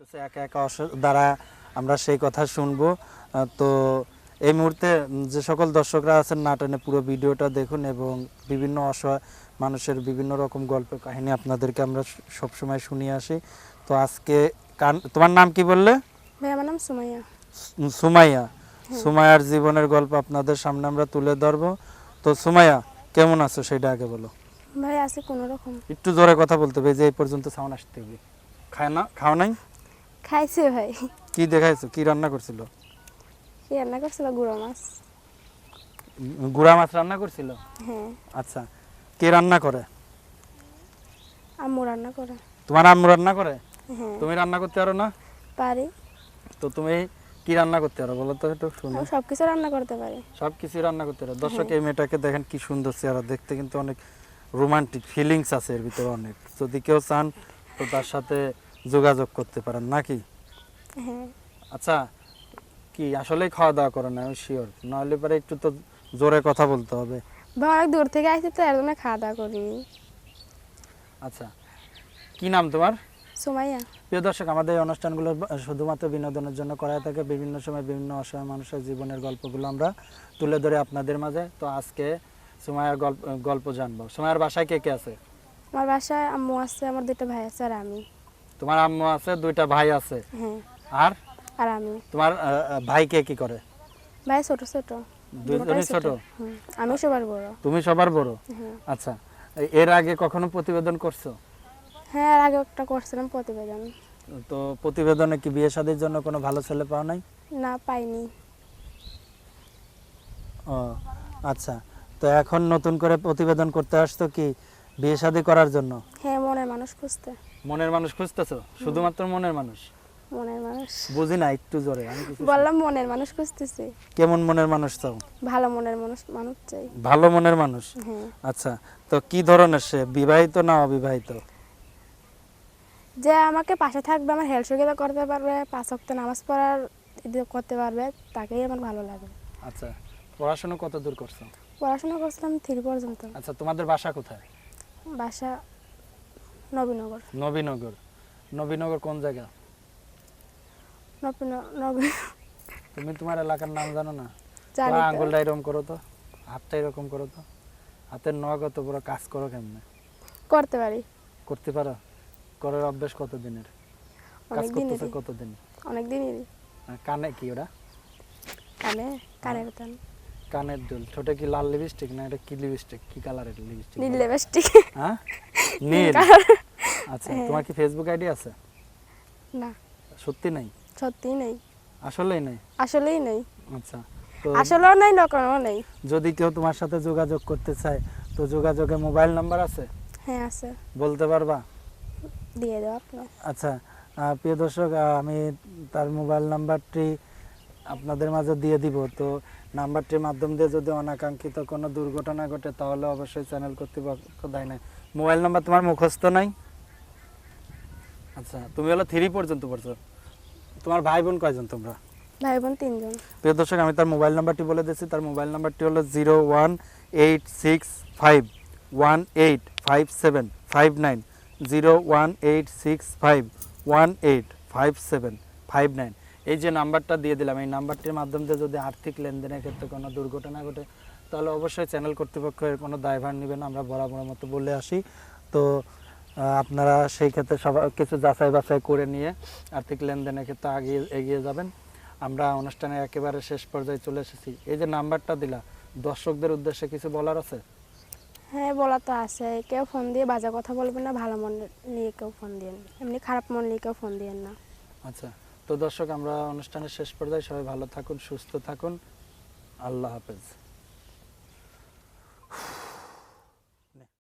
একা একা দ্বারা আমরা সেই কথা শুনব। তো এই মুহূর্তে যে সকল দর্শকরা আছেন নাটনে পুরো ভিডিওটা দেখুন এবং বিভিন্ন অসহায় মানুষের বিভিন্ন রকম গল্প কাহিনী আপনাদেরকে আমরা সবসময় শুনিয়ে আসি। তো আজকে কান- তোমার নাম কি বললে? আমার নাম সুমাইয়া। সুমাইয়া। সুমাইয়ার জীবনের গল্প আপনাদের সামনে আমরা তুলে ধরবো। তো সুমাইয়া কেমন আছো সেটা আগে বলো। ভাই আছে কোনো রকম একটু জোরে কথা বলতে হবে এই যে এই পর্যন্ত সাউন্ড আসতে হবে। খায় না? খাও নাই? খাইছে ভাই। কি দেখাইছো? কি রান্না করছিল? কি রান্না করছিল? গুঁড়ো মাছ। গুড়া মাছ রান্না করছিল? হ্যাঁ। আচ্ছা কে রান্না করে? আম্মু রান্না করে। তোমার আম্মু রান্না করে? হ্যাঁ। তুমি রান্না করতে পারো না? পারি। তো তুমি কি রান্না করতে পারো? বলো তো একটু শুনো। আমি সব কিছু রান্না করতে পারি। সব কিছু রান্না করতে পারো। দর্শক এই মেয়েটাকে দেখেন কি সুন্দর চেহারা। দেখতে কিন্তু অনেক রোমান্টিক ফিলিংস আছে এর ভিতরে অনেক। যদি কেউ চান তো তার সাথে যোগাযোগ করতে পারেন নাকি? হ্যাঁ। আচ্ছা কি আসলে খাওয়া দাওয়া করে না? শিওর নাহলে পরে একটু তো জোরে কথা বলতে হবে। ভাই অনেক দূর থেকে আসছে তো এর জন্য খাওয়া দাওয়া করিনি আচ্ছা কি নাম তোমার? সুমাইয়া। প্রিয় দর্শক আমাদের এই অনুষ্ঠানগুলো শুধুমাত্র বিনোদনের জন্য করা থাকে। বিভিন্ন সময় বিভিন্ন অসহায় মানুষের জীবনের গল্পগুলো আমরা তুলে ধরে আপনাদের মাঝে। তো আজকে সুমায়ার গল্প গল্প জানব। সুমায়ার বাসায় কে কে আছে? আমার বাসায় আম্মু আছে আমার দুটো ভাই আছে আর আমি। তোমার আম্মু আছে দুইটা ভাই আছে। আর? আর আমি। তোমার ভাই কে কি করে? ভাই ছোট ছোট। দুইজনই ছোট। আমি সবার বড়। তুমি সবার বড়? আচ্ছা এর আগে কখনো প্রতিবেদন করছ? হ্যাঁ আর আগে একটা করছিলাম প্রতিবেদন। তো প্রতিবেদনে কি বিয়ে শাদীর জন্য কোনো ভালো ছেলে পাও নাই? না পাইনি। ও আচ্ছা। তো এখন নতুন করে প্রতিবেদন করতে আসতো কি বিয়ে শাদী করার জন্য? হ্যাঁ মনের মানুষ খুঁজতে। মনের মানুষ খুঁজতেছো? শুধুমাত্র মনের মানুষ? মনের মানুষ। বুঝি না একটু জোরে আমি কিছু বললাম মনের মানুষ খুঁজতেছি। কেমন মনের মানুষ চাও? ভালো মনের মানুষ মানুষ চাই। ভালো মনের মানুষ? হ্যাঁ। আচ্ছা তো কি ধরনের সে বিবাহিত না অবিবাহিত? যে আমাকে পাশে থাকবে আমার হেল্প সহযোগিতা করতে পারবে পাঁচ ওয়াক্ত নামাজ পড়ার করতে পারবে তাকেই আমার ভালো লাগে। আচ্ছা পড়াশোনা কত দূর করছ? পড়াশোনা করছিলাম থ্রি পর্যন্ত। আচ্ছা তোমাদের বাসা কোথায়? বাসা নবীনগর। নবীনগর। নবীনগর কোন জায়গা? তুমি তোমার এলাকার নাম জানো না। আঙ্গুলটা এরকম করো তো হাতটা এরকম করো তো। হাতের নখ অত বড় কাজ করো কেমনে? করতে পারি। করতে পারো? করার অভ্যাস কত দিনের কাজ করতেছে দিনেরই। কতদিন? অনেক দিনেরই। কানে কি ওটা? কানে কানের টান কানের দুল। ঠোঁটে কি লাল লিপস্টিক না এটা কি লিপস্টিক কি কালারের লিপস্টিক নীল লিপস্টিক হ্যাঁ? নীল আচ্ছা তোমার কি ফেসবুক আইডি আছে? না। সত্যি নাই? সত্যিই নেই। আসলেই নাই? আসলেই নেই। আচ্ছা তো আসলেও নেই নকলও নেই। যদি কেউ তোমার সাথে যোগাযোগ করতে চায় তো যোগাযোগে মোবাইল নাম্বার আছে? হ্যাঁ আছে। বলতে পারবা? দিয়ে দাও আপনার। আচ্ছা প্রিয় দর্শক আমি তার মোবাইল নাম্বারটি আপনাদের মাঝে দিয়ে দিব। তো নাম্বারটির মাধ্যম দিয়ে যদি অনাকাঙ্ক্ষিত কোনো দুর্ঘটনা ঘটে তাহলে অবশ্যই চ্যানেল কর্তৃপক্ষ দায় নাই মোবাইল নাম্বার তোমার মুখস্থ নাই। আচ্ছা তুমি হলো থ্রি পর্যন্ত পড়ছো। তোমার ভাই বোন কয়জন তোমরা? ভাই বোন তিনজন। প্রিয় দর্শক আমি তার মোবাইল নাম্বারটি বলে দিচ্ছি তার মোবাইল নাম্বারটি হলো zero one eight six five one eight five seven five nine. Zero one eight six five one eight five seven five nine. এই যে নাম্বারটা দিয়ে দিলাম এই নাম্বারটির মাধ্যম দিয়ে যদি আর্থিক লেনদেনের ক্ষেত্রে কোনো দুর্ঘটনা ঘটে তাহলে অবশ্যই চ্যানেল কর্তৃপক্ষের কোনো দায়ভার নেবেন আমরা বরাবর মতো বলে আসি। তো আপনারা সেই ক্ষেত্রে সবাই কিছু যাচাই বাছাই করে নিয়ে আর্থিক লেনদেনের ক্ষেত্রে আগিয়ে এগিয়ে যাবেন। আমরা অনুষ্ঠানে একেবারে শেষ পর্যায়ে চলে এসেছি। এই যে নাম্বারটা দিলা দর্শকদের উদ্দেশ্যে কিছু বলার আছে? হ্যাঁ বলা তো আছে। কেউ ফোন দিয়ে বাজে কথা বলবেন না ভালো মন নিয়ে কেউ ফোন দিয়েন এমনি খারাপ মন নিয়ে কেউ ফোন দিয়েন না। আচ্ছা তো দর্শক আমরা অনুষ্ঠানের শেষ পর্যায়ে সবাই ভালো থাকুন সুস্থ থাকুন। আল্লাহ হাফেজ।